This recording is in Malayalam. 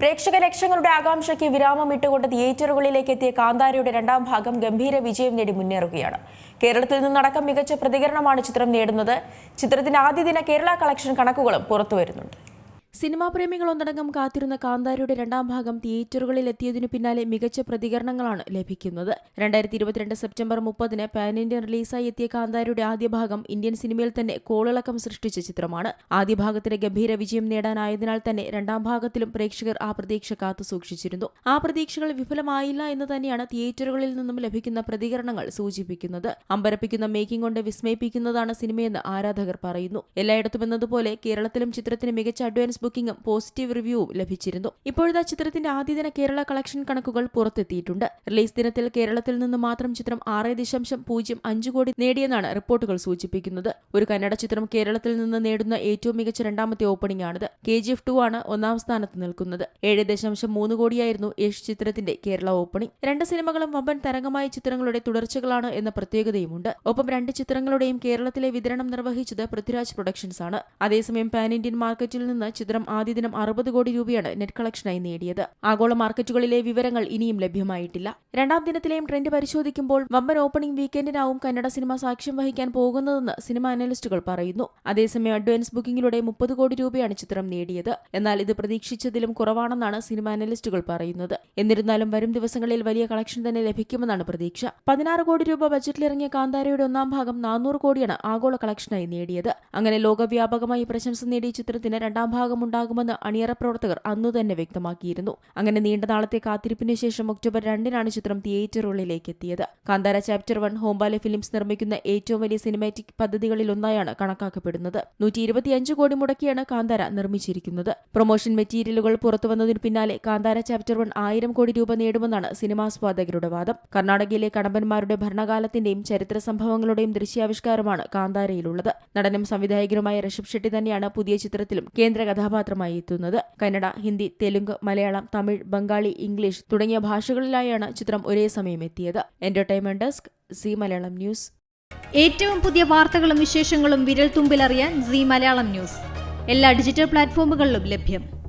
പ്രേക്ഷക ലക്ഷങ്ങളുടെ ആകാംക്ഷയ്ക്ക് വിരാമം ഇട്ടുകൊണ്ട് തിയേറ്ററുകളിലേക്ക് എത്തിയ കാന്താരയുടെ രണ്ടാം ഭാഗം ഗംഭീര വിജയം നേടി മുന്നേറുകയാണ്. കേരളത്തിൽ നിന്നടക്കം മികച്ച പ്രതികരണമാണ് ചിത്രം നേടുന്നത്. ചിത്രത്തിന്റെ ആദ്യ ദിന കേരള കളക്ഷൻ കണക്കുകളും പുറത്തുവരുന്നുണ്ട്. സിനിമാ പ്രേമികൾ ഒന്നടങ്കം കാത്തിരുന്ന കാന്താരിയുടെ രണ്ടാം ഭാഗം തിയേറ്ററുകളിൽ എത്തിയതിനു പിന്നാലെ മികച്ച പ്രതികരണങ്ങളാണ് ലഭിക്കുന്നത്. രണ്ടായിരത്തി ഇരുപത്തിരണ്ട് സെപ്റ്റംബർ മുപ്പതിന് പാൻ ഇന്ത്യൻ റിലീസായി എത്തിയ കാന്താരിയുടെ ആദ്യ ഭാഗം ഇന്ത്യൻ സിനിമയിൽ തന്നെ കോളിളക്കം സൃഷ്ടിച്ച ചിത്രമാണ്. ആദ്യ ഭാഗത്തിന് ഗംഭീര വിജയം നേടാനായതിനാൽ തന്നെ രണ്ടാം ഭാഗത്തിലും പ്രേക്ഷകർ ആ പ്രതീക്ഷ കാത്തു സൂക്ഷിച്ചിരുന്നു. ആ പ്രതീക്ഷകൾ വിഫലമായില്ല എന്ന് തന്നെയാണ് തിയേറ്ററുകളിൽ നിന്നും ലഭിക്കുന്ന പ്രതികരണങ്ങൾ സൂചിപ്പിക്കുന്നത്. അമ്പരപ്പിക്കുന്ന മേക്കിംഗ് കൊണ്ട് വിസ്മയിപ്പിക്കുന്നതാണ് സിനിമയെന്ന് ആരാധകർ പറയുന്നു. എല്ലായിടത്തും എന്നതുപോലെ കേരളത്തിലും ചിത്രത്തിന് മികച്ച അഡ്വാൻസ് ബുക്കിംഗും പോസിറ്റീവ് റിവ്യൂവും ലഭിച്ചിരുന്നു. ഇപ്പോഴത്തെ ചിത്രത്തിന്റെ ആദ്യ ദിന കേരള കളക്ഷൻ കണക്കുകൾ പുറത്തെത്തിയിട്ടുണ്ട്. റിലീസ് ദിനത്തിൽ കേരളത്തിൽ നിന്ന് മാത്രം ചിത്രം ആറ് ദശാംശം പൂജ്യം അഞ്ച് കോടി നേടിയെന്നാണ് റിപ്പോർട്ടുകൾ സൂചിപ്പിക്കുന്നത്. ഒരു കന്നഡ ചിത്രം കേരളത്തിൽ നിന്ന് നേടുന്ന ഏറ്റവും മികച്ച രണ്ടാമത്തെ ഓപ്പണിംഗ് ആണിത് കെ ജി എഫ് ടു ആണ് ഒന്നാം സ്ഥാനത്ത് നിൽക്കുന്നത്. ഏഴ് ദശാംശം മൂന്ന് കോടിയായിരുന്നു യേശ് ചിത്രത്തിന്റെ കേരള ഓപ്പണിംഗ്. രണ്ട് സിനിമകളും വമ്പൻ തരംഗമായ ചിത്രങ്ങളുടെ തുടർച്ചകളാണ് എന്ന പ്രത്യേകതയുമുണ്ട്. ഒപ്പം രണ്ട് ചിത്രങ്ങളുടെയും കേരളത്തിലെ വിതരണം നിർവഹിച്ചത് പൃഥ്വിരാജ് പ്രൊഡക്ഷൻസ് ആണ് അതേസമയം പാൻ ഇന്ത്യൻ മാർക്കറ്റിൽ നിന്ന് ചിത്രം ആദ്യ ദിനം അറുപത് കോടി രൂപയാണ് നെറ്റ് കളക്ഷനായി നേടിയത്. ആഗോള മാർക്കറ്റുകളിലെ വിവരങ്ങൾ ഇനിയും ലഭ്യമായിട്ടില്ല. രണ്ടാം ദിനത്തിലെയും ട്രെൻഡ് പരിശോധിക്കുമ്പോൾ വമ്പൻ ഓപ്പണിംഗ് വീക്കെൻഡിനാവും കന്നഡ സിനിമ സാക്ഷ്യം വഹിക്കാൻ പോകുന്നതെന്ന് സിനിമ അനലിസ്റ്റുകൾ പറയുന്നു. അതേസമയം അഡ്വാൻസ് ബുക്കിംഗിലൂടെ മുപ്പത് കോടി രൂപയാണ് ചിത്രം നേടിയത്. എന്നാൽ ഇത് പ്രതീക്ഷിച്ചതിലും കുറവാണെന്നാണ് സിനിമ അനലിസ്റ്റുകൾ പറയുന്നത്. എന്നിരുന്നാലും വരും ദിവസങ്ങളിൽ വലിയ കളക്ഷൻ തന്നെ ലഭിക്കുമെന്നാണ് പ്രതീക്ഷ. പതിനാറ് കോടി രൂപ ബജറ്റിലിറങ്ങിയ കാന്താരയുടെ ഒന്നാം ഭാഗം നാനൂറ് കോടിയാണ് ആഗോള കളക്ഷനായി നേടിയത്. അങ്ങനെ ലോകവ്യാപകമായി പ്രശംസ നേടിയ ചിത്രത്തിന് രണ്ടാം ഭാഗം ഉണ്ടാകുമെന്ന് അണിയറ പ്രവർത്തകർ അന്നു തന്നെ വ്യക്തമാക്കിയിരുന്നു. അങ്ങനെ നീണ്ട നാളത്തെ കാത്തിരിപ്പിന് ശേഷം ഒക്ടോബർ രണ്ടിനാണ് ചിത്രം തിയേറ്ററുകളിലേക്ക് എത്തിയത്. Kantara chapter one Hombale films നിർമ്മിക്കുന്ന ഏറ്റവും വലിയ സിനിമാറ്റിക് പദ്ധതികളിലൊന്നായാണ് കണക്കാക്കപ്പെടുന്നത്. നൂറ്റി ഇരുപത്തിയഞ്ച് കോടി മുടക്കിയാണ് കാന്താര നിർമ്മിച്ചിരിക്കുന്നത്. പ്രൊമോഷൻ മെറ്റീരിയലുകൾ പുറത്തുവന്നതിന് പിന്നാലെ കാന്താര ചാപ്റ്റർ വൺ ആയിരം കോടി രൂപ നേടുമെന്നാണ് സിനിമാസ്വാദകരുടെ വാദം. കർണാടകയിലെ കടമ്പന്മാരുടെ ഭരണകാലത്തിന്റെയും ചരിത്ര സംഭവങ്ങളുടെയും ദൃശ്യാവിഷ്കാരമാണ് കാന്താരയിലുള്ളത്. നടനും സംവിധായകനുമായ ഋഷഭ് ഷെട്ടി തന്നെയാണ് പുതിയ ചിത്രത്തിലും കേന്ദ്ര കഥാപാത്രമായി എത്തുന്നത് കന്നഡ ഹിന്ദി തെലുങ്ക് മലയാളം തമിഴ് ബംഗാളി ഇംഗ്ലീഷ് തുടങ്ങിയ ഭാഷകളിലായാണ് ചിത്രം ഒരേ സമയം എത്തിയത്. Entertainment desk C Malayalam news. ഏറ്റവും പുതിയ വാർത്തകളും വിശേഷങ്ങളും വിരൽ തുമ്പിലറിയാൻ സി മലയാളം ന്യൂസ്. എല്ലാ ഡിജിറ്റൽ പ്ലാറ്റ്ഫോമുകളിലും ലഭ്യം.